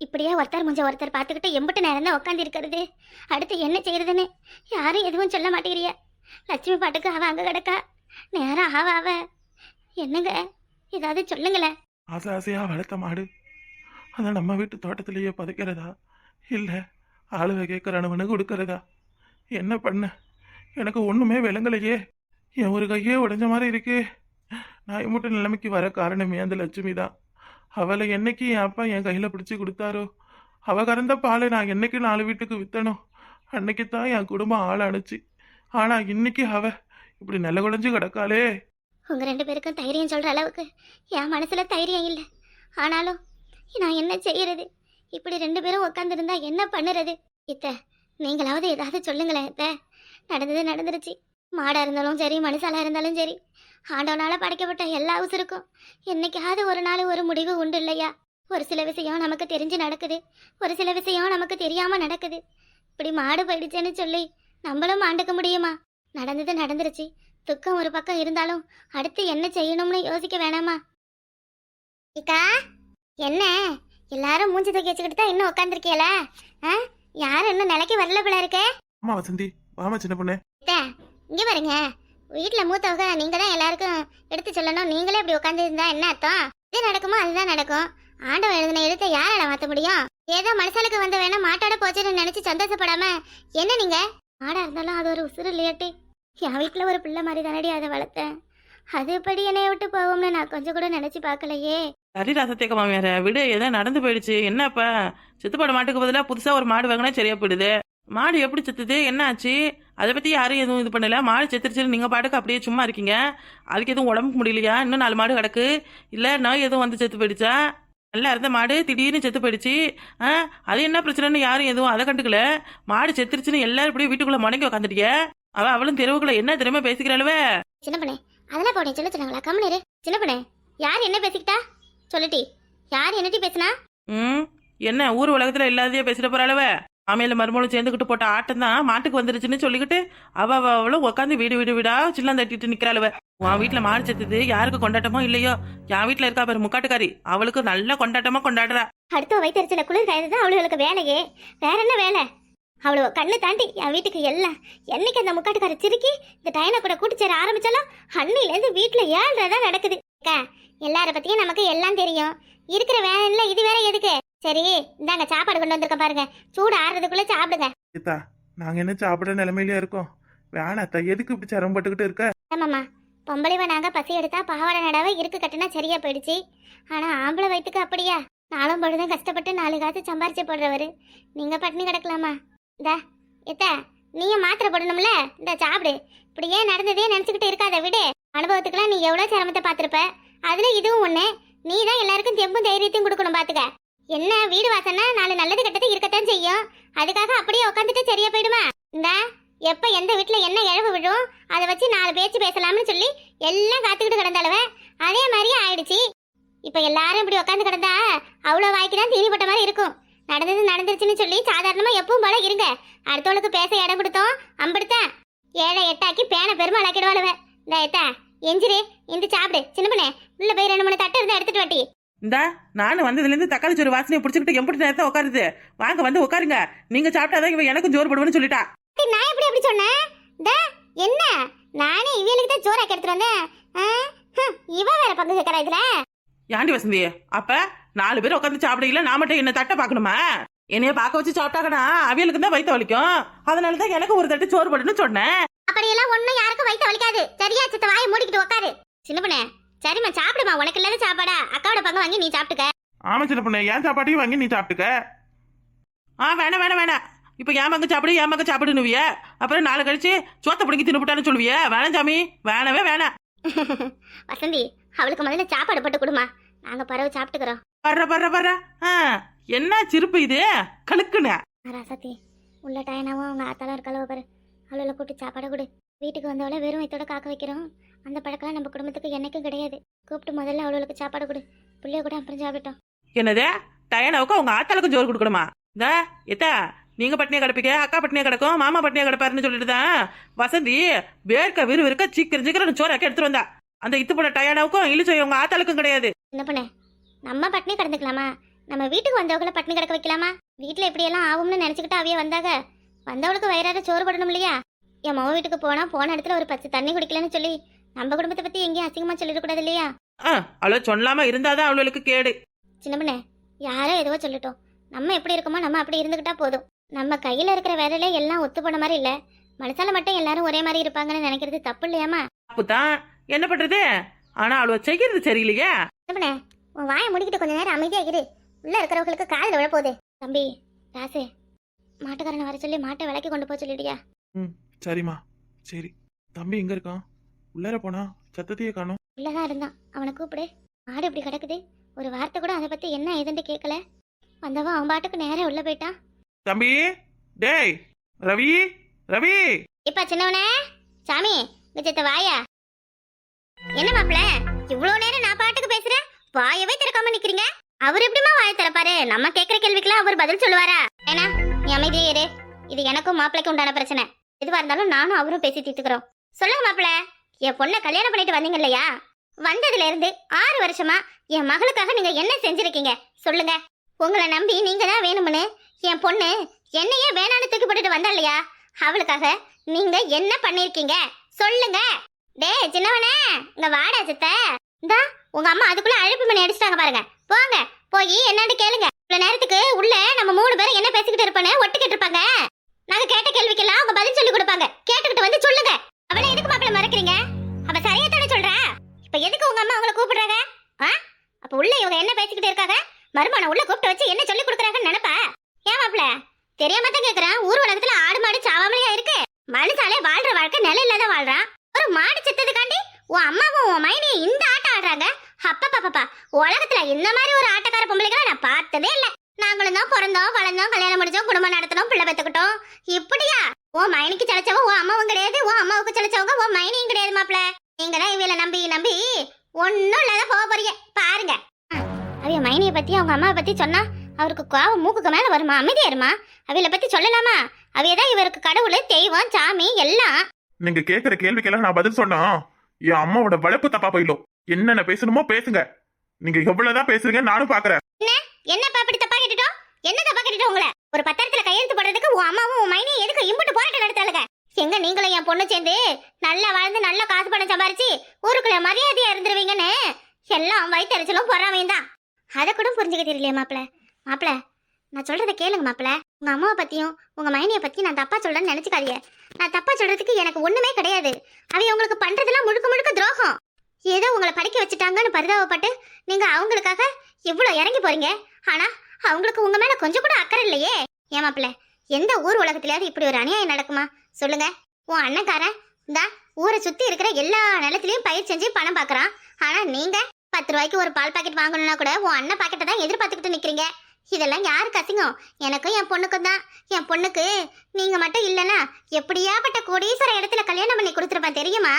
இப்படியே ஒருத்தர் முஞ்ச ஒருத்தர் பார்த்துக்கிட்டு எம்பிட்டு நேரம் தான் உட்காந்து இருக்கிறது அடுத்து என்ன செய்யறதுன்னு யாரும் எதுவும் சொல்ல மாட்டேங்கிறிய. லட்சுமி பாட்டுக்கு அவ அங்க கிடக்கா? நேரம் ஆவ அவ. என்னங்க? ஏதாவது சொல்லுங்களேன் ஆசை ஆசையா வளர்த்த மாடு. அதை நம்ம வீட்டு தோட்டத்திலேயே பதைக்கிறதா? இல்லை ஆளுவை கேட்குறவனு கொடுக்கறதா? என்ன பண்ண? எனக்கு ஒன்றுமே விளங்கலையே. என் ஒரு கையே உடைஞ்ச மாதிரி இருக்கே. நான் மூட்டை நிலைமைக்கு வர காரணமே அந்த லட்சுமி தான் அவளை என்னைக்கு என் அப்பா என் கையில் பிடிச்சி கொடுத்தாரோ? அவ கறந்த பாலை நான் என்னைக்கு நாலு வீட்டுக்கு வித்தனோ? அன்னைக்கு தான் என் குடும்பம் ஆள் அணுச்சு ஆனா இன்னைக்கு அவ இப்படி நில குழஞ்சு கிடக்காளே. உங்க ரெண்டு பேருக்கும் தைரியம் சொல்ற அளவுக்கு என் மனசுல தைரியம் இல்லை. ஆனாலும் நான் என்ன செய்யறது? இப்படி ரெண்டு பேரும் உட்காந்துருந்தா என்ன பண்ணுறது? இத்த நீங்களாவது ஏதாவது சொல்லுங்களேன் இத்த. நடந்தது நடந்துருச்சு. மாடா இருந்தாலும் சரி மனுஷாலா இருந்தாலும் சரி ஆண்டவனால படைக்கப்பட்ட எல்லா உசுருக்கும். என்னைக்காவது ஒரு நாள் ஒரு முடிவு உண்டு இல்லையா? ஒரு சில விஷயம் நமக்கு தெரிஞ்சு நடக்குது ஒரு சில விஷயம் நமக்கு தெரியாம நடக்குது. இப்படி மாடு போயிடுச்சேன்னு சொல்லி நம்மளும் மாண்டுக்க முடியுமா? நடந்தது நடந்துருச்சு. துக்கம் ஒரு பக்கம் இருந்தாலும் அடுத்து என்ன செய்யணும்னு யோசிக்க வேணாமா? இக்கா என்ன? எல்லாரும் மூஞ்சி தூக்கி வச்சுக்கிட்டு தான் இன்னும் உட்காந்துருக்கீல ஆ? யாரும் இன்னும் நிலைக்கு வரல போல இருக்கே. ஆமா வசந்தி வாமா சின்ன பொண்ணு. இங்கே பாருங்க. வீட்டில் மூத்தவங்க நீங்கள் தான் எல்லாருக்கும் எடுத்து சொல்லணும். நீங்களே இப்படி உட்காந்துருந்தா என்ன அர்த்தம்? இது நடக்குமோ? அதுதான் நடக்கும். ஆண்டவன் எழுதின எழுத்தை யாரால மாற்ற முடியும்? ஏதோ மனுஷனுக்கு வந்த வேணா மாட்டோட போச்சுன்னு நினைச்சு சந்தோஷப்படாம என்ன நீங்க? மாடா இருந்தாலும் அது ஒரு உசுறு இல்லையாட்டி என் வீட்டில் ஒரு பிள்ளை மாதிரி தானடி அதை வளர்த்தேன். அது எப்படி என்னைய விட்டு போகும்னு நான் கொஞ்சம் கூட நினைச்சு பார்க்கலையே. சரிடா ராசத்தேக்க மாமியார விடு ஏதோ நடந்து போயிடுச்சு. என்னப்பா? சித்துப்பாடு மாட்டுக்கு பதிலாக புதுசாக ஒரு மாடு வாங்கினா சரியா போயிடுது. மாடு எப்படி செத்துது? என்ன ஆச்சு அதை பத்தி யாரும் எதுவும் இது பண்ணல. மாடு செத்துருச்சுன்னு நீங்க பாட்டுக்கு அப்படியே சும்மா இருக்கீங்க. அதுக்கு எதுவும் உடம்புக்கு முடியலையா? இன்னும் நாலு மாடு கிடக்கு. இல்ல நோய் எதுவும் வந்து செத்து போயிடுச்சா? நல்லா இருந்த மாடு திடீர்னு செத்து போயிடுச்சு. ஆ அது என்ன பிரச்சனைன்னு யாரும் எதுவும் அதை கண்டுக்கல. மாடு செத்துருச்சுன்னு எல்லாரும் இப்படியே வீட்டுக்குள்ள முடங்கி உக்காந்துட்டிய. அவ அவளும் தெருவுக்குள்ள என்ன திறமை பேசிக்கிறாளுவே சின்ன பண்ணே அதெல்லாம் போனேன் சொல்ல சொன்னாங்களா? கம்முனு சின்ன பண்ணே யார் என்ன பேசிக்கிட்டா? சொல்லுட்டி யார் என்னட்டி பேசினா? ம் என்ன ஊர் உலகத்துல இல்லாததையே பேசிட்டு போறாளவ மாமையில மருமகளும் சேர்ந்துக்கிட்டு போட்ட ஆட்டம் தான் மாட்டுக்கு வந்துருச்சுன்னு சொல்லிக்கிட்டு அவ அவளும் உட்காந்து வீடு வீடு வீடா சின்னம் தட்டிட்டு நிக்கிறாளுவ. உன் வீட்டுல மாடு செத்துது யாருக்கு கொண்டாட்டமோ இல்லையோ? என் வீட்டுல இருக்கா பாரு முக்காட்டுக்காரி. அவளுக்கு நல்ல கொண்டாட்டமா கொண்டாடுறா. அடுத்த வயிற்றுல குளிர் காயுது அவளுக்கு வேலையே. வேற என்ன வேலை? அவ்வளோ கண்ணு தாண்டி என் வீட்டுக்கு எல்லாம். என்னைக்கு அந்த முக்காட்டுக்கார சிரிக்கி இந்த டைனை கூட கூட்டி சேர ஆரம்பிச்சாலும் அன்னிலேருந்து வீட்டில் ஏழ்றதா நடக்குது. எல்லார பத்தியும் நமக்கு எல்லாம் தெரியும். இருக்கிற வேலையில இது வேற எதுக்கு? சரி இந்தாங்க சாப்பாடு கொண்டு வந்திருக்க பாருங்க. சூடு ஆறுறதுக்குள்ள சாப்பிடுங்க. கீதா நாங்க என்ன சாப்பிட நிலைமையில இருக்கோம். வேணாத்தா எதுக்கு இப்படி சிரமப்பட்டுக்கிட்டு இருக்க? ஆமாம்மா. பொம்பளைவ நாங்க பசி எடுத்தா பாவாடை நடாவை இருக்கு கட்டுனா சரியா போயிடுச்சு. ஆனா ஆம்பளை வயிற்றுக்கு அப்படியா? நாளும் பொழுதும் கஷ்டப்பட்டு நாலு காசு சம்பாரிச்சு போடுறவரு. நீங்க பட்டினி கிடக்கலாமா? இந்தா எத்த நீயும் மாத்திரை போடணும்ல? இந்த சாப்பிடு. இப்படியே நடந்ததே நினைச்சுக்கிட்டு இருக்காத விடு. அனுபவத்துக்குலாம் நீ எவ்வளவு சிரமத்தை பார்த்திருப்ப? அதுல இதுவும் ஒண்ணு. நீ தான் எல்லாருக்கும் தெம்பும் தைரியத்தையும் கொடுக்கணும் பாத்துக்க. என்ன வீடு வாசன்னா நாலு நல்லது கெட்டது இருக்கத்தான் செய்யும். அதுக்காக அப்படியே உட்காந்துட்டு சரியா போயிடுமா? இந்தா எப்ப எந்த வீட்டுல என்ன இழவு விழும் அதை வச்சு நாலு பேச்சு பேசலாம்னு சொல்லி எல்லாம் காத்துக்கிட்டு கிடந்தாளவ அதே மாதிரியே ஆயிடுச்சு. இப்ப எல்லாரும் இப்படி உட்காந்து கிடந்தா அவ்வளோ வாய்க்கு தான் தீனி போட்ட மாதிரி இருக்கும். நடந்தது நடந்துருச்சுன்னு சொல்லி சாதாரணமா எப்பவும் போல இருங்க. அடுத்தவளுக்கு பேச இடம் கொடுத்தோம் அம்பிடுத்தான் ஏழை எட்டாக்கி பேனை பெருமாளாக்கிடுவாளுவ இந்த எத்தா எஞ்சிரு இந்த சாப்பிடு. சின்ன பண்ணே உள்ள போய் ரெண்டு மூணு தட்டு இருந்தா எடுத்துட்டு வாட்டி. இந்தா நானும் வந்ததுல இருந்து தக்காளி சோறு வாசனையை பிடிச்சிக்கிட்டு எம்பிட்டு நேரத்தை உட்காருது வாங்க வந்து உட்காருங்க நீங்க சாப்பிட்டாதான் இவ எனக்கும் ஜோறு போடுவேன்னு சொல்லிட்டா. நான் எப்படி அப்படி சொன்னேன் என்ன? நானே இவளுக்கு தான் ஜோராக்கி எடுத்துட்டு வந்தேன். இவ வேற பங்கு கேட்கறா இதுல? ஏண்டி வசந்தி அப்ப நாலு பேர் உட்காந்து சாப்பிடல நான் மட்டும் என்ன தட்டை பார்க்கணுமா? என்னைய பார்க்க வச்சு சாப்பிட்டாக்கனா அவியலுக்கு தான் வயிற்று வலிக்கும். அதனால தான் எனக்கு ஒரு தட்டு சோறு போடுன்னு சொன்னேன். அப்படியெல்லாம் ஒண்ணும் யாருக்கும் வயித்த வலிக்காது. சரியா சித்த வாயை மூடிக்கிட்டு உட்காரு சின்ன பொண்ணே சரிம்மா சாப்பிடுமா. உனக்கு இல்லாத சாப்பாடா? அக்காவோட பங்கு வாங்கி நீ சாப்பிட்டுக்க. ஆமா சின்ன பொண்ணு என் சாப்பாட்டையும் வாங்கி நீ சாப்பிட்டுக்க. ஆ வேணாம் வேணாம் வேணாம். இப்போ என் மங்க சாப்பிடு என் மங்க சாப்பிடுனுவிய அப்புறம் நாளை கழிச்சு சோத்த பிடிங்கி தின்னுபிட்டான்னு சொல்லுவிய. வேணாம் சாமி வேணவே வேணாம். வசந்தி அவளுக்கு முதல்ல சாப்பாடு போட்டு கொடுமா. நாங்க பறவை சாப்பிட்டுக்கிறோம். பர்ற பர்ற பர்ற. ஆ என்ன சிரிப்பு இது? கழுக்குன்னு ராசத்தி உள்ள டயனாவும் அவங்க ஆத்தாலும் இருக்காளோ பாரு. அவளை கூட்டி சாப்பாடு கொடு. வீட்டுக்கு வந்தவளை வெறும் வயித்தோட காக்க வைக்கிறோம். அந்த பழக்கம் நம்ம குடும்பத்துக்கு என்னைக்கும் கிடையாது. கூப்பிட்டு முதல்ல அவளுக்கு சாப்பாடு கொடு. பிள்ளைய கூட அப்புறம் சாப்பிட்டோம் என்னது? டயனாவுக்கு அவங்க ஆத்தாளுக்கும் ஜோறு கொடுக்கணுமா? இந்த எத்தா நீங்க பட்னியா கிடப்பீங்க அக்கா பட்னியா கிடக்கும் மாமா பட்னியா கிடப்பாருன்னு சொல்லிட்டு தான் வசந்தி வேர்க்க விறு விறுக்க சீக்கிரம் சீக்கிரம் சோறாக்கி எடுத்துட்டு வந்தா. அந்த இத்து போன டயானாவுக்கும் இழிச்சோ உங்க ஆத்தாளுக்கும் கிடையாது. என்ன பண்ண நம்ம பட்னி கிடந்துக்கலாமா? நம்ம வீட்டுக்கு வந்தவங்கள பட்டினி கிடக்க வைக்கலாமா? வீட்டில் இப்படியெல்லாம் ஆகும்னு நினச்சிக்கிட்டு அவைய வந்தாக வந்தவளுக்கு வயிறார சோறு படணும் இல்லையா? என் மொவ வீட்டுக்கு போனா போன இடத்துல ஒரு பச்சை தண்ணி குடிக்கலன்னு சொல்லி நம்ம குடும்பத்தை பத்தி எங்கேயும் அசிங்கமா சொல்லிடக்கூடாது இல்லையா? ஆ அவ்வளோ சொல்லாம இருந்தாதான் அவளுக்கு கேடு. சின்ன பண்ணே யாரோ ஏதோ சொல்லட்டும். நம்ம எப்படி இருக்கோமோ நம்ம அப்படி இருந்துக்கிட்டா போதும். நம்ம கையில இருக்கிற விரலே எல்லாம் ஒத்து போன மாதிரி இல்ல. மனசால மட்டும் எல்லாரும் ஒரே மாதிரி இருப்பாங்கன்னு நினைக்கிறது தப்பு இல்லையாமா அப்பதான் என்ன பண்றது? ஆனா அவள செய்யறது சரியில்லையே. சின்ன பண்ணே உன் வாயை முடிக்கிட்டு கொஞ்ச நேரம் அமைதியா இரு. உள்ள இருக்கிறவங்களுக்கு காலில் விழப்போகுது. தம்பி ராசு மாட்டுக்காரனை வர சொல்லி மாட்டை விலைக்கு கொண்டு போக சொல்லிடியா சரிம்மா. சரி. தம்பி எங்க இருக்கான்? உள்ளார போனா சத்தத்தையே காணோம். உள்ளதான் இருந்தான். அவனை கூப்பிடு. மாடு இப்படி கிடக்குது. ஒரு வார்த்தை கூட அதை பத்தி என்ன ஏதுன்னு கேட்கல. வந்தவன் அவன் பாட்டுக்கு நேரா உள்ள போயிட்டான். தம்பி டேய் ரவி ரவி. இப்ப சின்னவனே? சாமி இங்க சித்த வாயா? என்ன மாப்பிள? இவ்வளவு நேரம் நான் பாட்டுக்கு பேசுறேன் வாயவே திறக்காம நிக்கிறீங்க. அவர் எப்படிமா வாய திறப்பாரு? நம்ம கேக்குற கேள்விக்கெல்லாம் அவர் பதில் சொல்லுவாரா? ஏன்னா நீ அமைதியே இரு. இது எனக்கும் மாப்பிளைக்கும் உண்டான பிரச்சனை. எதுவா இருந்தாலும் நானும் அவரும் பேசி தீர்த்துக்கிறோம் சொல்லுங்க மாப்பிள்ள என் பொண்ணை கல்யாணம் பண்ணிட்டு வந்தீங்க இல்லையா? வந்ததுல இருந்து ஆறு வருஷமா என் மகளுக்காக நீங்க என்ன செஞ்சிருக்கீங்க? சொல்லுங்க. உங்களை நம்பி நீங்க தான் வேணும்னு என் பொண்ணு என்னையே வேணான்னு தூக்கி போட்டுட்டு வந்தா இல்லையா? அவளுக்காக நீங்க என்ன பண்ணிருக்கீங்க? சொல்லுங்க. டேய் சின்னவனே இங்க வாடா சித்த. இந்தா உங்க அம்மா அதுக்குள்ள அழைப்பு மணி அடிச்சிட்டாங்க பாருங்க. போங்க போய் என்னன்னு கேளுங்க. இவ்வளவு நேரத்துக்கு உள்ள நம்ம மூணு பேரும் என்ன பேசிக்கிட்டு இருப்பேன்னு ஒட்டுக்கிட்டு இருப்பாங்க நாங்க கேட்ட கேள்விக்கெல்லாம் அவங்க பதில் சொல்லி கொடுப்பாங்க. கேட்டுக்கிட்டு வந்து சொல்லுங்க. அவளை எதுக்கு மாப்பிள்ள மறக்கிறீங்க? அவ சரியா தானே சொல்றா? இப்ப எதுக்கு உங்க அம்மா அவங்கள கூப்பிடுறாங்க? ஆ? அப்ப உள்ள இவங்க என்ன பேசிக்கிட்டு இருக்காங்க? மருமான உள்ள கூப்பிட்டு வச்சு என்ன சொல்லி கொடுக்குறாங்கன்னு நினைப்பா? ஏன் மாப்பிள்ள தெரியாம தான் கேக்குறேன். ஊர் உலகத்துல ஆடு மாடு சாவாமலையா இருக்கு? மனுஷாலே வாழ்ற வாழ்க்கை நில இல்லாத வாழ்றான் ஒரு மாடு செத்ததுக்காண்டி உன் அம்மாவும் உன் மைனியும் இந்த ஆட்டம் ஆடுறாங்க. அப்பப்பப்பா உலகத்துல இந்த மாதிரி ஒரு ஆட்டக்கார பொம்பளைகளை நான் பார்த்ததே இல்லை. நாங்களும் தான் பிறந்தோம் வளர்ந்தோம் கல்யாணம் முடிச்சோம் குடும்பம் நடத்தினோம் பிள்ளை பெத்துக்கிட்டோம். இப்படியா? உன் மைனிக்கு செலச்சவ உன் அம்மாவும் கிடையாது உன் அம்மாவுக்கு செலச்சவங்க உன் மைனியும் கிடையாது மாப்ள நீங்க தான் இவள நம்பி நம்பி ஒன்னும் இல்லாத போக போறீங்க. பாருங்க. அவைய மைனிய பத்தி அவங்க அம்மாவை பத்தி சொன்னா அவருக்கு கோவம் மூக்குக்கு மேல வருமா? அமைதியா இருமா? அவையில பத்தி சொல்லலாமா? அவையதான் இவருக்கு கடவுள் தெய்வம் சாமி எல்லாம். நீங்க கேக்குற கேள்விக்கெல்லாம் நான் பதில் சொன்னா என் அம்மாவோட வளர்ப்பு தப்பா போயிடும். என்னென்ன பேசணுமோ பேசுங்க. நீங்க எவ்வளவுதான் பேசுறீங்க நானும் பாக்குறேன். என்னப்பா இப்படி தப்பா கேட்டுட்டோம்? என்ன தப்பா கேட்டுட்டோம் உங்களை? ஒரு பத்திரத்துல கையெழுத்து போடுறதுக்கு உன் அம்மாவும் உன் மைனியும் எதுக்கு இம்புட்டு போராட்டம் நடத்தாளுங்க எங்க நீங்களும் என் பொண்ணு சேர்ந்து நல்லா வாழ்ந்து நல்ல காசு பணம் சம்பாரிச்சு ஊருக்குள்ள மரியாதையா இருந்துருவீங்கன்னு எல்லாம் வயிற்றுச்சலும் பொறாமையும் தான். அதை கூட புரிஞ்சுக்க தெரியலையே மாப்பிள. மாப்பிள நான் சொல்றத கேளுங்க மாப்பிள. உங்க அம்மாவை பத்தியும் உங்க மைனியை பத்தி நான் தப்பா சொல்றேன்னு நினைச்சுக்காதீங்க. நான் தப்பா சொல்றதுக்கு எனக்கு ஒண்ணுமே கிடையாது. அவை உங்களுக்கு பண்றதெல்லாம் முழுக்க முழுக்க துரோகம். ஏதோ உங்களை படிக்க வச்சுட்டாங்கன்னு பரிதாபப்பட்டு நீங்க அவங்களுக்காக இவ்வளவு இறங்கி போறீங்க? ஆனா அவங்களுக்கு உங்க மேல கொஞ்சம் கூட அக்கறை இல்லையே. ஏமாப்பிள்ள எந்த ஊர் உலகத்திலயாவது இப்படி ஒரு அநியாயம் நடக்குமா? சொல்லுங்க. உன் அண்ணக்காரன் இந்தா ஊரை சுத்தி இருக்கிற எல்லா நிலத்திலயும் பயிர் செஞ்சு பணம் பாக்குறான். ஆனா நீங்க பத்து ரூபாய்க்கு ஒரு பால் பாக்கெட் வாங்கணும்னா கூட உன் அண்ணன் பாக்கெட்டை தான் எதிர்பார்த்துக்கிட்டு நிக்கிறீங்க. இதெல்லாம் யாருக்கு அசிங்கம்? எனக்கும் என் பொண்ணுக்கும் தான். என் பொண்ணுக்கு நீங்க மட்டும் இல்லைன்னா எப்படியாப்பட்ட கோடீஸ்வர இடத்துல கல்யாணம் பண்ணி கொடுத்துருப்பேன் தெரியுமா?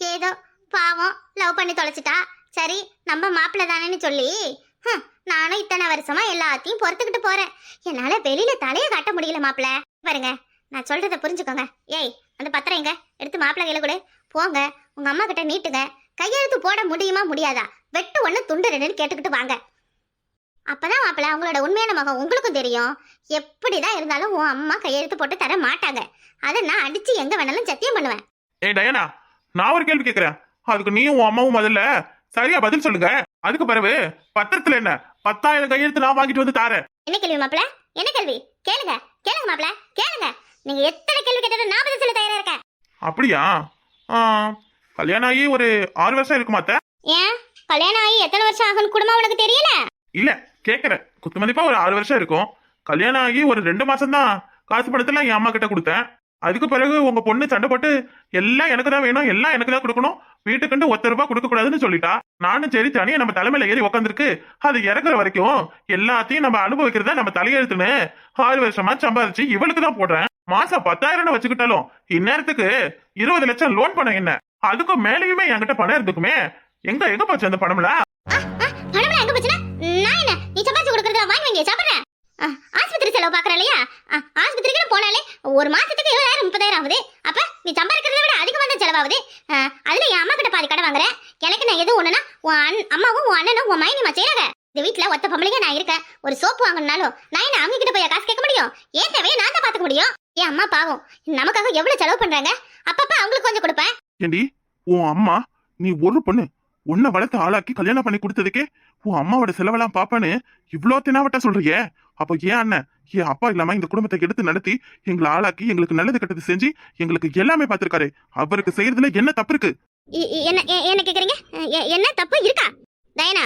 ஏதோ பாவம் லவ் பண்ணி தொலைச்சிட்டா? சரி நம்ம மாப்பிள்ளை தானேன்னு சொல்லி. ஹம், நானும் இத்தனை வருஷமா எல்லாத்தையும் பொறுத்துக்கிட்டு போறேன். என்னால வெளியில தலைய காட்ட முடியல மாப்பிள பாருங்க நான் சொல்றத புரிஞ்சுக்கோங்க. ஏய் அந்த பத்திரம் எங்க? எடுத்து மாப்பிளை கையில கூட. போங்க உங்க அம்மா கிட்ட நீட்டுங்க. கையெழுத்து போட முடியுமா முடியாதா? வெட்டு ஒண்ணு துண்டு ரெண்டுன்னு கேட்டுக்கிட்டு வாங்க. அப்பதான் மாப்பிள அவங்களோட உண்மையான மகம் உங்களுக்கும் தெரியும். எப்படிதான் இருந்தாலும் உன் அம்மா கையெழுத்து போட்டு தர மாட்டாங்க. அதை நான் அடிச்சு எங்க வேணாலும் சத்தியம் பண்ணுவேன். ஏய் டயனா நான் ஒரு கேள்வி கேக்குறேன். அதுக்கு நீயும் உன் அம்மாவும் முதல்ல சரியா பதில் சொல்லுங்க. அதுக்கு பிறகு பத்திரத்துல என்ன? பத்தாயிரம் கையெழுத்து நான் வாங்கிட்டு வந்து தாரேன். என்ன கேள்வி மாப்பிள என்ன கேள்வி? கேளுங்க. கேளுங்க மாப்பிள கேளுங்க. நீங்க எத்தனை கேள்வி கேட்டாலும் நான் பதில் சொல்ல தயாரா இருக்கேன். அப்படியா? கல்யாணம் ஆகி ஒரு ஆறு வருஷம் இருக்குமா அத்தை? ஏன்? கல்யாணம் ஆகி எத்தனை வருஷம் ஆகும்னு குடும்பம் உனக்கு தெரியல? இல்ல கேக்குறேன். குத்து மதிப்பா ஒரு ஆறு வருஷம் இருக்கும். கல்யாணம் ஆகி ஒரு ரெண்டு மாசம் தான் காசு பணத்தெல்லாம் என் அம்மா கிட்ட கொடுத்தேன். அதுக்கு பிறகு உங்க பொண்ணு சண்டை போட்டு எல்லாம் எனக்கு தான் வேணும் எல்லாம் எனக்கு தான் கொடுக்கணும். வீட்டுக்குண்டு ஒத்த ரூபாய் கொடுக்க கூடாதுன்னு சொல்லிட்டா. நானும் சரி தனியா நம்ம தலைமையில ஏறி உக்காந்துருக்கு. அது இறக்குற வரைக்கும் எல்லாத்தையும் நம்ம அனுபவிக்கிறதா நம்ம தலையெழுத்துன்னு ஆறு வருஷமா சம்பாதிச்சு இவளுக்கு தான் போடுறேன். மாசம் பத்தாயிரம்னு வச்சுக்கிட்டாலும் இந்நேரத்துக்கு இருபது லட்சம் லோன் பணம் என்ன? அதுக்கும் மேலேயுமே என்கிட்ட பணம் இருந்துக்குமே. எங்க எங்க போச்சு அந்த பணம்ல பணம்லாம் எங்க போச்சுன்னா? நான் என்ன? நீ சம்பாதிச்சு கொடுக்கறத வாங்கி வாங்கி சாப்பிடுறேன்? செலவு பாக்குற இல்லையா? ஆஸ்பத்திரிக்கு போனாலே ஒரு மாசத்துக்கு இருபதாயிரம் முப்பதாயிரம் ஆகுது. அப்ப நீ சம்பாதிக்கிறத விட அதிகமா தான் செலவாகுது. ஆ, அதுல என் அம்மா கிட்ட பாதி கடை வாங்குறேன். எனக்கு நான் எது ஒண்ணுனா உன் அம்மாவும் உன் அண்ணனும் உன் மைனிமா செய்யறாங்க. இந்த வீட்ல ஒத்த பொம்பளைங்க நான் இருக்கேன். ஒரு சோப்பு வாங்கணும்னாலும் நான் என்ன அவங்க கிட்ட போய் காசு கேட்க முடியும்? ஏன் தேவையை நான் தான் பாத்துக்க முடியும். என் அம்மா பாவம். நமக்காக எவ்வளவு செலவு பண்றாங்க? அப்பப்ப அவங்களுக்கு கொஞ்சம் கொடுப்பேன். ஏண்டி உன் அம்மா நீ ஒரு பொண்ணு. உன்னை வளர்த்து ஆளாக்கி கல்யாணம் பண்ணி கொடுத்ததுக்கே உன் அம்மாவோட செலவெல்லாம் பாப்பான்னு இவ்வளோ தினாவட்டா சொல்றியே? அப்போ ஏன் அண்ணன் என் அப்பா இல்லாம இந்த குடும்பத்தை எடுத்து நடத்தி எங்களை ஆளாக்கி எங்களுக்கு நல்லது கெட்டது செஞ்சு எங்களுக்கு எல்லாமே பார்த்திருக்காரு அவருக்கு செய்யறதுல என்ன தப்பு இருக்கு இ- இ- என்ன என்ன கேக்குறீங்க? என்ன தப்பு? இருக்கா? டயனா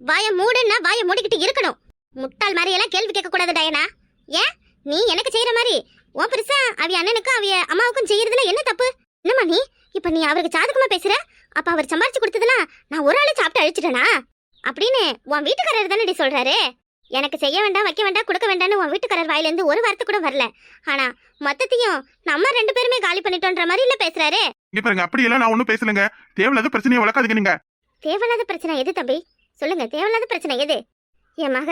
வாய மூடுன்னா வாய மூடிக்கிட்டு இருக்கணும். முட்டாள் மாதிரி எல்லாம் கேள்வி கேட்க கூடாது டயனா. ஏன்? நீ எனக்கு செய்யற மாதிரி. ஓ பெருசா அவிய அண்ணனுக்கும் அவிய அம்மாவுக்கும் செய்யறதுல என்ன தப்பு? என்னம்மா நீ? இப்ப நீ அவருக்கு சாதகமா பேசுற? அப்ப அவர் சம்பாரிச்சு கொடுத்ததெல்லாம் நான் ஒரு ஆளு சாப்பிட்டு அழிச்சிட்டேனா? அப்படின்னு உன் வீட்டுக்காரர் தானே சொல்றாரு. எனக்கு செய்ய வேண்டாம் வைக்க வேண்டாம் கொடுக்க வேண்டாம்னு உன் வீட்டுக்காரர் வாயில இருந்து ஒரு வார்த்தை கூட வரல. ஆனா மொத்தத்தையும் நம்ம ரெண்டு பேருமே காலி பண்ணிட்டோன்ற மாதிரி இல்ல பேசுறாரு. இங்க பாருங்க அப்படியெல்லாம் நான் ஒன்றும் பேசலங்க. தேவையில்லாத பிரச்சனையை வளர்க்காதீங்க நீங்க. தேவையில்லாத பிரச்சனை எது தம்பி? சொல்லுங்க தேவையில்லாத பிரச்சனை எது? என் மக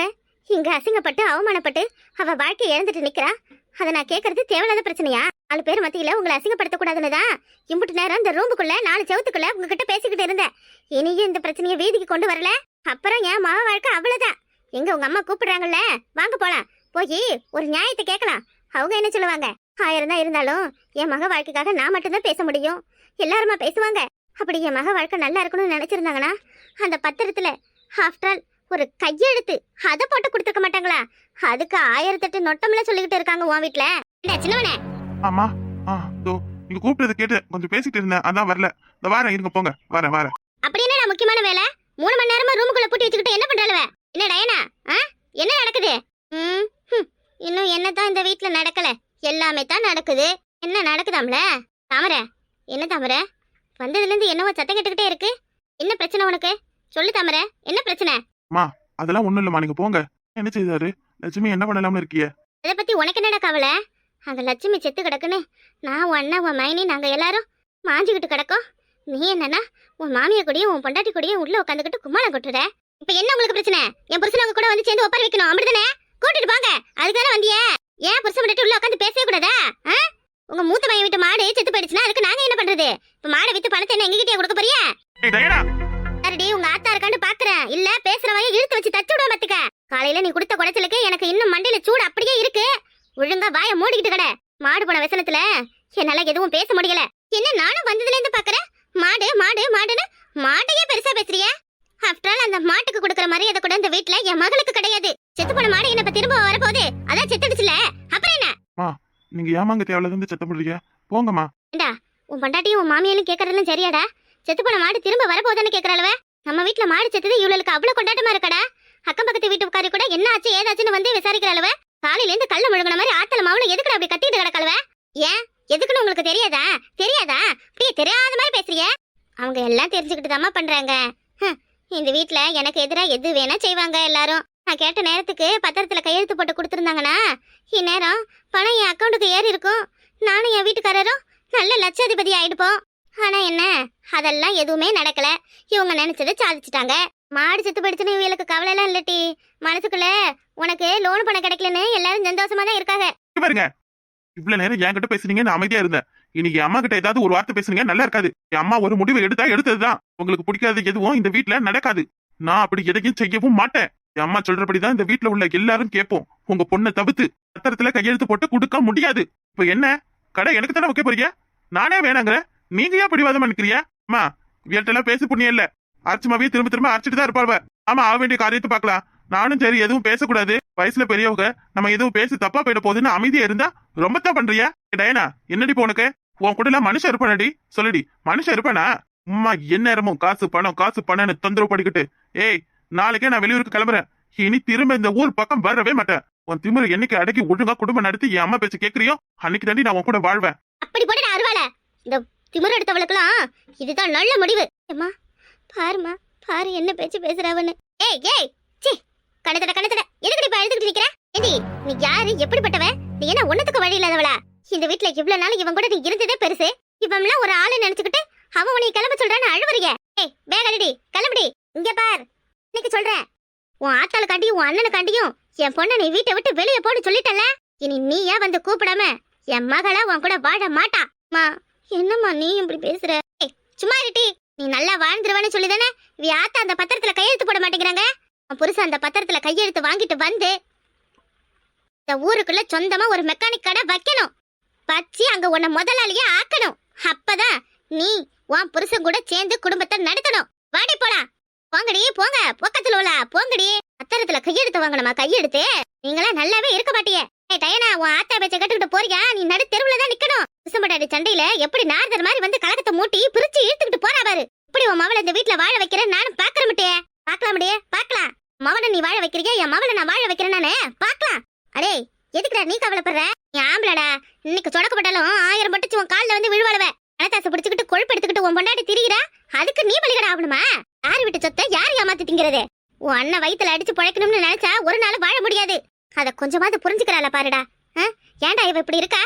இங்க அசிங்கப்பட்டு அவமானப்பட்டு அவ வாழ்க்கை இழந்துட்டு நிக்கிறா. அதை நான் கேட்கறது தேவையில்லாத பிரச்சனையா? நாலு பேர் மத்தியில உங்களை அசிங்கப்படுத்த கூடாதுன்னு தான். இம்புட்டு நேரம் இந்த ரூமுக்குள்ள நாலு செவத்துக்குள்ள உங்ககிட்ட பேசிக்கிட்டு இருந்தேன். இனியும் இந்த பிரச்சனையை வீதிக்கு கொண்டு வரல. அப்புறம் என் மக வாழ்க்கை அவ்வளவுதான். எங்க உங்க அம்மா கூப்பிடுறாங்கல்ல? வாங்க போலாம். போய் ஒரு நியாயத்தை கேட்கலாம். அவங்க என்ன சொல்லுவாங்க? ஆயிரம் தான் இருந்தாலும் என் மக வாழ்க்கைக்காக நான் மட்டும்தான் பேச முடியும். எல்லாருமா பேசுவாங்க. அப்படி என் மக வாழ்க்கை நல்லா இருக்கணும்னு நினைச்சிருந்தாங்கன்னா அந்த பத்திரத்துல ஆஃப்டர் ஆல் ஒரு கையெழுத்து. அதை போட்டு கொடுத்துருக்க மாட்டாங்களா? அதுக்கு ஆயிரத்தெட்டு நொட்டம்ல சொல்லிக்கிட்டு இருக்காங்க உன் என்ன சின்னவனே? ஆமா ஆ தோ நீங்க கூப்பிட்டதை கேட்டு கொஞ்சம் பேசிட்டு இருந்தேன். அதான் வரல. இந்த வாரேன் இருங்க போங்க. வரேன் வரேன். அப்படி என்ன முக்கியமான வேலை? மூணு மணி நேரமா ரூமுக்குள்ள பூட்டி வச்சுக்கிட்டு என்ன பண்றாளுவ என்ன டயனா? ஆ? என்ன நடக்குது? ம். இன்னும் என்னதான் இந்த வீட்ல நடக்கல. எல்லாமே தான் நடக்குது. என்ன நடக்குதாம்ல? தாமரை என்ன தாமரை? வந்ததுல இருந்து என்னவோ சத்தம் கேட்டுக்கிட்டே இருக்கு. என்ன பிரச்சனை உனக்கு? சொல்லு தாமரை. என்ன பிரச்சனை? அதெல்லாம் ஒண்ணும் இல்லம்மா நீங்க போங்க. என்ன செய்தாரு? லட்சுமி என்ன பண்ணலாம்னு இருக்கிய? அதை பத்தி உனக்கு என்னடா கவலை? அங்க லட்சுமி செத்து கிடக்குன்னு நான் உன் அண்ணன் உன் மைனி நாங்க எல்லாரும் மாஞ்சுக்கிட்டு கிடக்கோம். நீ என்னன்னா உன் மாமியா கூடயும் உன் பொண்டாட்டி கூடயும் உள்ள உட்காந்துக்கிட்டு கும்மாளம் கொட்டுற. இப்ப என்ன உங்களுக்கு பிரச்சனை? என் புருஷன் உங்க கூட வந்து சேர்ந்து ஒப்பாரி வைக்கணும். அப்படிதானே? கூட்டிட்டு போங்க. அதுக்கான வந்தியே? ஏன் புருஷன் பண்ணிட்டு உள்ள உட்காந்து பேசவே கூடாதா? உங்க மூத்த பையன் வீட்டு மாடு செத்து போயிடுச்சுன்னா அதுக்கு நாங்க என்ன பண்றது? இப்ப மாடை வித்து பணத்தை என்ன எங்ககிட்டயே கொடுக்க போறியா? சரிடி உங்க ஆத்தா இருக்கான்னு பாக்குறேன். இல்ல பேசுறவங்க இழுத்து வச்சு தச்சு விடுவேன் பாத்துக்க. காலையில நீ கொடுத்த குடைச்சலுக்கு எனக்கு இன்னும் மண்டையில சூடு அப்படியே இருக்கு. ஒழுங்கா வாய மூடிக்கிட்டு கடை. மாடு போன விசனத்துல என்னால எதுவும் பேச முடியல. என்ன நானும் வந்ததுல இருந்து பாக்குறேன்? மாடு மாடு மாடுன்னு மாட்டையே பெருசா பேசுறிய? ஆஃப்டர் ஆல் அந்த மாட்டுக்கு கொடுக்கற மரியாதை கூட இந்த வீட்ல என் மகளுக்கு கிடையாது. செத்து போன மாடு என்ன திரும்ப வரப்போகுது? அதான் செத்துடுச்சுல. அப்புறம் என்ன? நீங்க ஏமாங்க தேவையில்லாத இருந்து சத்தம் போடுறீங்க. போங்கம்மா. உன் பொண்டாட்டியும் உன் மாமியாலும் கேக்குறதெல்லாம் சரியாடா? செத்து போன மாடு திரும்ப வரப்போகுதுன்னு கேக்குறாளவ. நம்ம வீட்ல மாடு செத்தது இவளுக்கு அவ்வளவு கொண்டாட்டமா இருக்கடா. அக்கம் பக்கத்து வீட்டுக்காரி கூட என்ன ஆச்சு ஏதாச்சுன்னு வந்து விசாரிக்கிறாளவ. காலையில இருந்து கல்ல முழுங்கின மாதிரி ஆத்தல மாவுல எதுக்கு அப்படி கத்திட்டு கிடக்கலவ ஏன்? எதுக்குன்னு உங்களுக்கு தெரியாதா? தெரியாதா? அப்படியே தெரியாத மாதிரி பேசுறிய. அவங்க எல்லாம் தெரிஞ்சுக்கிட்டு தாமா பண்றாங்க இந்த வீட்டுல எனக்கு எதிரா எது வேணா செய்வாங்க எல்லாரும். நான் கேட்ட நேரத்துக்கு பத்திரத்துல கையெழுத்து போட்டு கொடுத்துருந்தாங்கன்னா இந்நேரம் பணம் என் அக்கௌண்ட்டுக்கு ஏறி இருக்கும் நானும் என் வீட்டுக்காரரும் நல்ல லட்சாதிபதி ஆயிடுப்போம். ஆனா என்ன? அதெல்லாம் எதுவுமே நடக்கல. இவங்க நினைச்சதை சாதிச்சிட்டாங்க. மாடு செத்து படிச்சுன்னு இவங்களுக்கு கவலை எல்லாம் இல்லட்டி மனசுக்குள்ள உனக்கு லோன் பணம் கிடைக்கலன்னு எல்லாரும் சந்தோஷமா தான் இருக்காங்க. பாருங்க. இவ்வளவு நேரம் என்கிட்ட பேசுனீங்க நான் அமைதியா இருந்தேன். இன்னைக்கு என் அம்மா கிட்ட ஏதாவது ஒரு வார்த்தை பேசுனீங்க நல்லா இருக்காது. என் அம்மா ஒரு முடிவு எடுத்தா எடுத்ததுதான். உங்களுக்கு பிடிக்காத எதுவும் இந்த வீட்டுல நடக்காது. நான் அப்படி எதையும் செய்யவும் மாட்டேன். என் அம்மா சொல்றபடிதான் இந்த வீட்டுல உள்ள எல்லாரும் கேட்போம். உங்க பொண்ணை தவிர்த்து பத்திரத்துல கையெழுத்து போட்டு கொடுக்க முடியாது. இப்ப என்ன? கடை எனக்கு தானே வைக்க போறீங்க? நானே வேணாங்கிறேன். நீங்க ஏன் பிடிவாதம் பண்ணிக்கிறிய அம்மா வீட்டெல்லாம் பேச புண்ணியம் இல்ல. அர்ச்சமாவே திரும்ப திரும்ப அரைச்சிட்டு தான் இருப்பாள் ஆமா ஆக வேண்டிய காரியத்தை பாக்கலாம் நானும் சரி எதுவும் பேசக்கூடாது. வயசுல பெரியவங்க நம்ம எதுவும் பேசி தப்பா போயிட போகுதுன்னு அமைதியா இருந்தா ரொம்ப தான் பண்றியா டயனா என்னடி போனக்கு உன் கூட எல்லாம் மனுஷன் இருப்பானடி? சொல்லுடி மனுஷன் இருப்பானா? அம்மா எந்நேரமும் காசு பணம் காசு பணம்னு தொந்தரவு படிக்கிட்டு ஏய் நாளைக்கே நான் வெளியூருக்கு கிளம்புறேன். இனி திரும்ப இந்த ஊர் பக்கம் வரவே மாட்டேன். உன் திமிரு என்னைக்கு அடக்கி ஒழுங்கா குடும்பம் நடத்தி என் அம்மா பேச்சு கேக்குறியோ அன்னைக்கு தாண்டி நான் உன் கூட வாழ்வேன். அப்படி போட்டு அருவாள. இந்த திமிர் எடுத்தவளுக்குலாம் இதுதான் நல்ல முடிவு. ஏம்மா பாருமா பாரு என்ன பேச்சு பேசுறவன்னு. ஏய் ஏய் சி கணத்தட கணத்தட எதுக்கு இப்ப எழுதுகிட்டு நிக்கிற? ஏண்டி நீ யாரு எப்படிப்பட்டவ? நீ என்ன ஒன்னத்துக்கு வழி இல்லாதவளா? இந்த வீட்ல இவ்வளவு நாள் இவன் கூட நீ இருந்ததே பெருசு. இவன்லாம் ஒரு ஆளு நினைச்சுக்கிட்டு அவன் உன்னை கிளம்ப சொல்றான்னு அழுவுறீங்க ஏய் பேக் அடிடி கிளம்புடி. இங்க பார். இன்னைக்கு சொல்றேன். உன் ஆத்தாளுக்காண்டியும் உன் அண்ணனுக்காண்டியும் என் பொண்ணை நீ வீட்டை விட்டு வெளியே போன்னு சொல்லிட்டல இனி நீ ஏன் வந்து கூப்பிடாம என் மகளா உன் கூட வாழ மாட்டா. மா என்னம்மா நீ இப்படி பேசுற? ஏய், சும்மா இருட்டி நீ நல்லா வாழ்ந்துருவேன்னு சொல்லிதானே? வியாத்த அந்த பத்திரத்துல கையெழுத்து போட மாட்டேங்கிறாங்க? உன் புருஷன் அந்த பத்திரத்துல கையெழுத்து வாங்கிட்டு வந்து இந்த ஊருக்குள்ள சொந்தமா ஒரு மெக்கானிக் கடை வைக்கணும். வச்சு அங்க உன்னை முதலாளியே ஆக்கணும். அப்பதான் நீ உன் புருஷன் கூட சேர்ந்து குடும்பத்தை நடத்தணும். வாடி போலாம். போங்கடி போங்க. பக்கத்துல உள்ள போங்கடி. பத்திரத்துல கையெழுத்து வாங்கணுமா? கையெழுத்து? நீங்களாம் நல்லாவே இருக்க மாட்டியே. ஏய் டயனா உன் ஆத்தா பேச்சை கட்டுக்கிட்டு போறியா? நீ நடு தெருவுல தான் நிக்கணும். புருஷம்பட்டாடி சண்டையில எப்படி நாரதர் மாதிரி வந்து கலக்கத்தை மூட்டி பிரிச்சு இழுத்துக்கிட்டு போறா பாரு. இப்படி உன் மவளை இந்த வீட்ல வாழ வைக்கிறேன் நானும் பாக்குற மாட்டே பாக்கலாம் முடியே பாக்கலாம் மவனை நீ வாழ வைக்கிறியா? என் மவளை நான் வாழ வைக்கிறேன் நானு. பாக்கலாம் அடே எதுக்குடா நீ கவலைப்படுற? நீ ஆம்பளடா. இன்னைக்கு சொடக்கப்பட்டாலும் ஆயிரம் பட்டுச்சு உன் கால்ல வந்து விழுவாளுவ. பணத்தாசை பிடிச்சுக்கிட்டு கொழுப்பு எடுத்துக்கிட்டு உன் பொண்டாட்டி திரிகிறா அதுக்கு நீ பலிகடா ஆகணுமா? யார் விட்டு சொத்தை யார் ஏமாத்தி திங்கிறது? உன் அண்ணன் வயித்துல அடிச்சு பழைக்கணும்னு நினைச்சா ஒரு நாள் வாழ முடியாது. அத கொஞ்சமாவது புரிஞ்சுக்கிறாள பாருடா. ஏன்டா இவ இப்படி இருக்கா?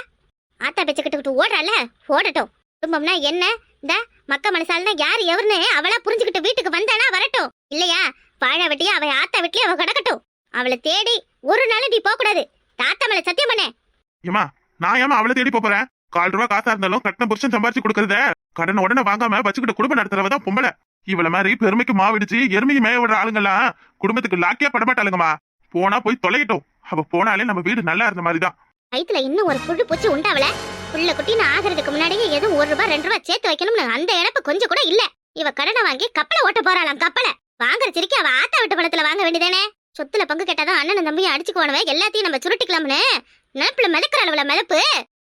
ஆத்தா பேச்சுக்கிட்டு ஓடுறால ஓடட்டும். குடும்பம்னா என்ன? இந்த மக்க மனசால்னா யார் எவருன்னு அவளா புரிஞ்சுக்கிட்டு வீட்டுக்கு வந்தானா வரட்டும். இல்லையா? வாழ வெட்டியா அவ ஆத்தா வீட்லயே அவ கிடக்கட்டும். அவளை தேடி ஒரு நாள் நீ போக கூடாது தாத்தா மேல சத்தியம் பண்ணு. ஏமா நான் ஏமா அவளை தேடி போறேன்? கால் ரூபா காசா இருந்தாலும் கட்டின புருஷன் சம்பாரிச்சு கொடுக்கறத. கடன் உடனே வாங்காம வச்சுக்கிட்டு குடும்பம் நடத்துறவதான் பொம்பளை. இவள மாதிரி பெருமைக்கு மாவிடிச்சு எருமைக்கு மேய விடுற ஆளுங்கெல்லாம் குடும்பத்துக்கு லாக்கியா படமாட்டாளுங்கம்மா. போனா போய் தொலையட்டும். அவ போனாலே நம்ம வீடு நல்லா இருந்த மாதிரிதான். வயித்துல இன்னும் ஒரு புழு பூச்சி உண்டாவல? புள்ள குட்டின்னு ஆகிறதுக்கு முன்னாடியே எதுவும் ஒரு ரூபாய் ரெண்டு ரூபாய் சேர்த்து வைக்கணும்னு அந்த இழப்பு கொஞ்சம் கூட இல்ல. இவ கடனை வாங்கி கப்பலை ஓட்ட போறாளாம் கப்பலை. வாங்குற சிரிக்கி அவ ஆத்தா விட்டு பணத்துல வாங்க வேண்டியதானே? சொத்துல பங்கு கேட்டாதான் அண்ணன் தம்பியும் அடிச்சுக்கோனவே எல்லாத்தையும் நம்ம சுருட்டிக்கலாம்னு. நினப்புல மிதக்கிற அளவுல மிதப்பு.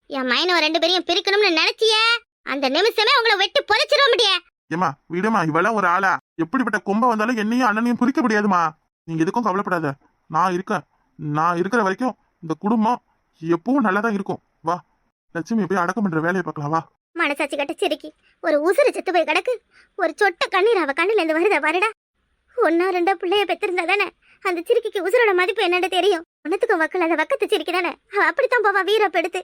என் மைனவ ரெண்டு பேரையும் பிரிக்கணும்னு நினைச்சிய. அந்த நிமிஷமே உங்களை வெட்டி பொலைச்சிருவ முடியா ஏமா விடுமா இவெல்லாம் ஒரு ஆளா? எப்படிப்பட்ட கும்ப வந்தாலும் என்னையும் அண்ணனையும் பிரிக்க முடியாதுமா நீங்க எதுக்கும் கவலைப்படாத. நான் இருக்கேன். நான் இருக்கிற வரைக்கும் இந்த குடும்பம் எப்பவும் நல்லா தான் இருக்கும். வா லட்சுமி போய் அடக்கம் பண்ற வேலையை பார்க்கலாம் வா. மனசாட்சி கட்ட சிரிக்கி. ஒரு உசுறு செத்து போய் கிடக்கு. ஒரு சொட்ட கண்ணீர் அவ கண்ணுல இருந்து வருதா வருடா ஒன்னா ரெண்டா பிள்ளைய பெத்திருந்தா தானே? அந்த சிரிக்கிக்கு உசுரோட மதிப்பு என்னன்னு தெரியும். உனத்துக்கும் வக்கல் அதை வக்கத்து சிரிக்கி தானே அவ அப்படித்தான் போவா வீரப்பெடுத்து